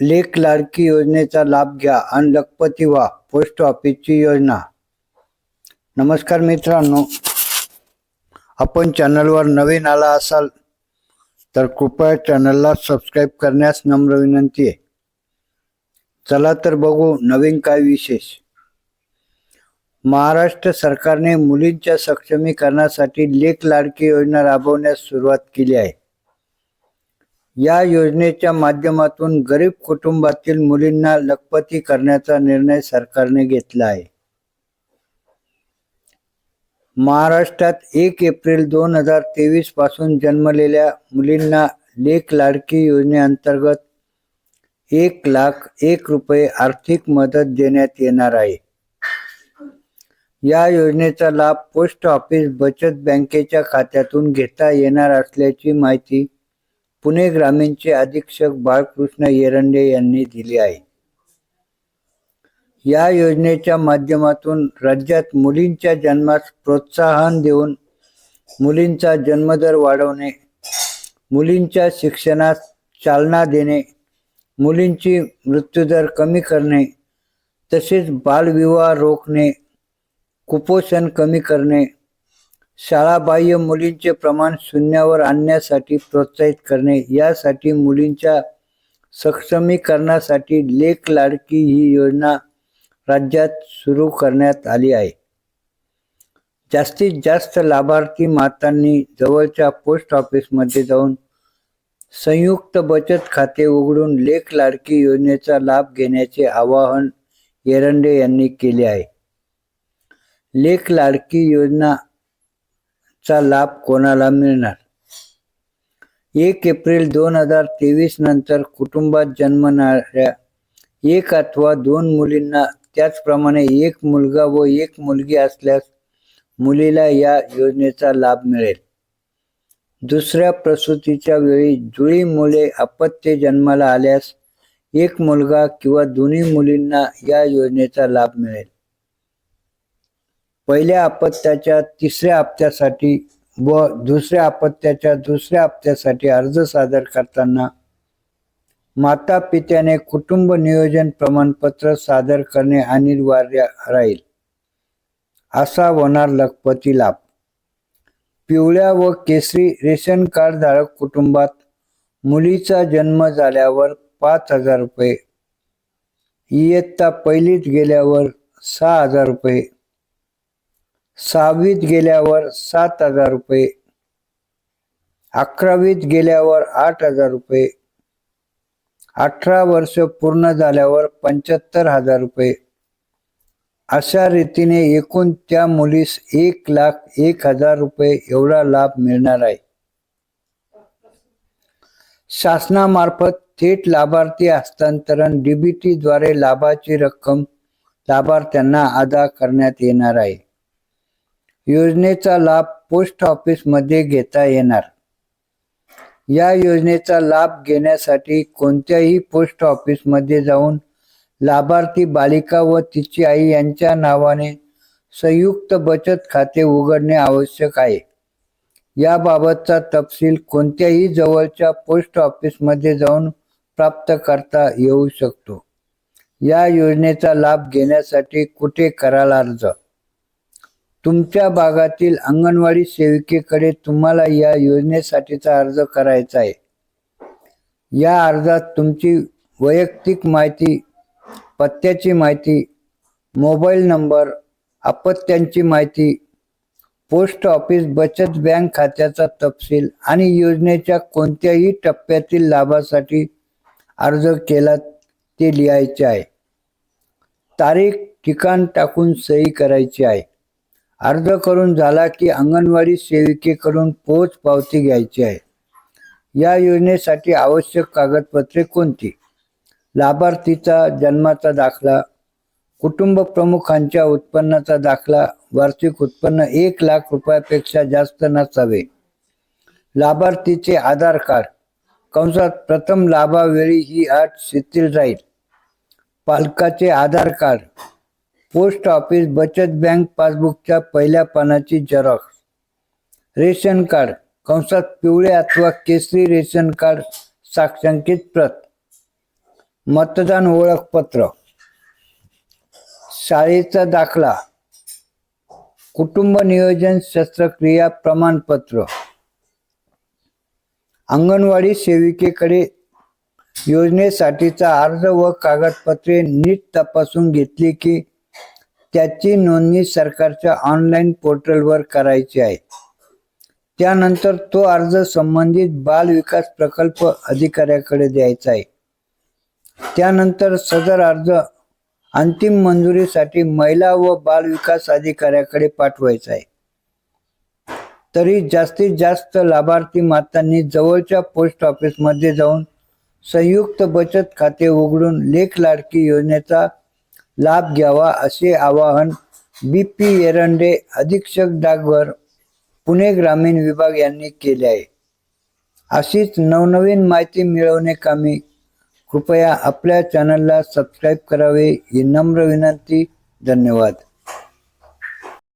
लेख लाडकी योजनेचा लाभ घ्या आणि लखपती व्हा पोस्ट ऑफिसची योजना. नमस्कार मित्रांनो आपण चॅनलवर नवीन आला असाल तर कृपया चॅनलला सबस्क्राईब करण्यास नम्र विनंती आहे. चला तर बघू नवीन काय विशेष. महाराष्ट्र सरकारने मुलींच्या सक्षमीकरणासाठी लेख लाडकी योजना राबवण्यास सुरुवात केली आहे. या योजनेच्या माध्यमातून गरीब कुटुंबातील मुलींना लखपती करण्याचा निर्णय सरकारने घेतला आहे. महाराष्ट्रात एक एप्रिल दोन हजार तेवीसपासून जन्मलेल्या मुलींना लेख लाडकी योजनेअंतर्गत एक लाख एक रुपये आर्थिक मदत देण्यात येणार आहे. या योजनेचा लाभ पोस्ट ऑफिस बचत बँकेच्या खात्यातून घेता येणार असल्याची माहिती पुणे ग्रामीणचे अधीक्षक बाळकृष्ण येरंडे यांनी दिली आहे. या योजनेच्या माध्यमातून राज्यात मुलींच्या जन्मास प्रोत्साहन देऊन मुलींचा जन्मदर वाढवणे मुलींच्या शिक्षणास चालना देणे मुलींची मृत्यूदर कमी करणे तसेच बालविवाह रोखणे कुपोषण कमी करणे शाळाबाह्य मुलींचे प्रमाण शून्यावर आणण्यासाठी प्रोत्साहित करणे यासाठी मुलींच्या सक्षमीकरणासाठी लेख लाडकी ही योजना राज्यात सुरू करण्यात आली आहे. जास्तीत जास्त लाभार्थी मातांनी जवळच्या पोस्ट ऑफिसमध्ये जाऊन संयुक्त बचत खाते उघडून लेख लाडकी योजनेचा लाभ घेण्याचे आवाहन एरंडे यांनी केले आहे. लेख लाडकी योजना चा लाभ कोणाला मिळणार? एक एप्रिल दोन हजार तेवीस नंतर कुटुंबात जन्मणाऱ्या एक अथवा दोन मुलींना त्याचप्रमाणे एक मुलगा व एक मुलगी असल्यास मुलीला या योजनेचा लाभ मिळेल. दुसऱ्या प्रसूतीच्या वेळी जुळी मुले अपत्य जन्माला आल्यास एक मुलगा किंवा दोन्ही मुलींना या योजनेचा लाभ मिळेल. पहिल्या अपत्याच्या तिसऱ्या हप्त्यासाठी व दुसऱ्या अपत्याच्या दुसऱ्या हप्त्यासाठी अर्ज सादर करताना माता पित्याने कुटुंब नियोजन प्रमाणपत्र सादर करणे अनिवार्य राहील. असा होणार लखपती लाभ. पिवळ्या व केसरी रेशन कार्ड धारक कुटुंबात मुलीचा जन्म झाल्यावर पाच हजार रुपये इयत्ता पहिलीत गेल्यावर सहा हजार रुपये सहावीत गेल्यावर सात हजार रुपये अकरावीत गेल्यावर आठ हजार रुपये अठरा वर्ष पूर्ण झाल्यावर पंच्याहत्तर हजार रुपये. अशा रीतीने एकूण त्या मुलीस एक लाख एक हजार रुपये एवढा लाभ मिळणार आहे. शासनामार्फत थेट लाभार्थी हस्तांतरण डीबीटीद्वारे लाभाची रक्कम लाभार्थ्यांना अदा करण्यात येणार आहे. योजनेचा लाभ पोस्ट ऑफिसमध्ये घेता येणार. या योजनेचा लाभ घेण्यासाठी कोणत्याही पोस्ट ऑफिसमध्ये जाऊन लाभार्थी बालिका व तिची आई यांच्या नावाने संयुक्त बचत खाते उघडणे आवश्यक आहे. याबाबतचा तपशील कोणत्याही जवळच्या पोस्ट ऑफिसमध्ये जाऊन प्राप्त करता येऊ शकतो. या योजनेचा लाभ घेण्यासाठी कुठे कराल अर्ज? तुमच्या भागातील अंगणवाडी सेविकेकडे तुम्हाला या योजनेसाठीचा अर्ज करायचा आहे. या अर्जात तुमची वैयक्तिक माहिती पत्त्याची माहिती मोबाईल नंबर अपत्यांची माहिती पोस्ट ऑफिस बचत बँक खात्याचा तपशील आणि योजनेच्या कोणत्याही टप्प्यातील लाभासाठी अर्ज केला ते लिहायचे आहे. तारीख ठिकाण टाकून सही करायची आहे. अर्ज करून झाला की अंगणवाडी सेविकेकडून पोच पावती घ्यायची आहे. या योजनेसाठी आवश्यक कागदपत्रे कोणती? लाभार्थीचा जन्माचा दाखला कुटुंब प्रमुखांच्या उत्पन्नाचा दाखला वार्षिक उत्पन्न एक लाख रुपयापेक्षा जास्त नसावे. लाभार्थीचे आधार कार्ड कंसात प्रथम लाभावेळी ही अट शिथिल राहील. पालकाचे आधार कार्ड पोस्ट ऑफिस बचत बँक पासबुकच्या पहिल्या पानाची झेरॉक्स. रेशन कार्ड कंसात पिवळे अथवा केसरी रेशन कार्ड साक्षांकित प्रत. मतदान ओळखपत्र. शाळेचा दाखला. कुटुंब नियोजन शस्त्रक्रिया प्रमाणपत्र. अंगणवाडी सेविकेकडे योजनेसाठीचा अर्ज व कागदपत्रे नीट तपासून घेतली की त्याची नोंदणी सरकारच्या ऑनलाईन पोर्टलवर करायची आहे. त्यानंतर तो अर्ज संबंधित बाल विकास प्रकल्प अधिकाऱ्याकडे द्यायचा आहे. त्यानंतर सदर अर्ज अंतिम मंजुरीसाठी महिला व बाल विकास अधिकाऱ्याकडे पाठवायचा आहे. तरी जास्तीत जास्त लाभार्थी मातांनी जवळच्या पोस्ट ऑफिसमध्ये जाऊन संयुक्त बचत खाते उघडून लेख लाडकी योजनेचा लाभ घ्यावा असे आवाहन बी पी एरंडे अधीक्षक डाकघर पुणे ग्रामीण विभाग यांनी केले आहे. अशीच नवनवीन माहिती मिळवणे कामी कृपया आपल्या चॅनलला सबस्क्राईब करावे ही नम्र विनंती. धन्यवाद.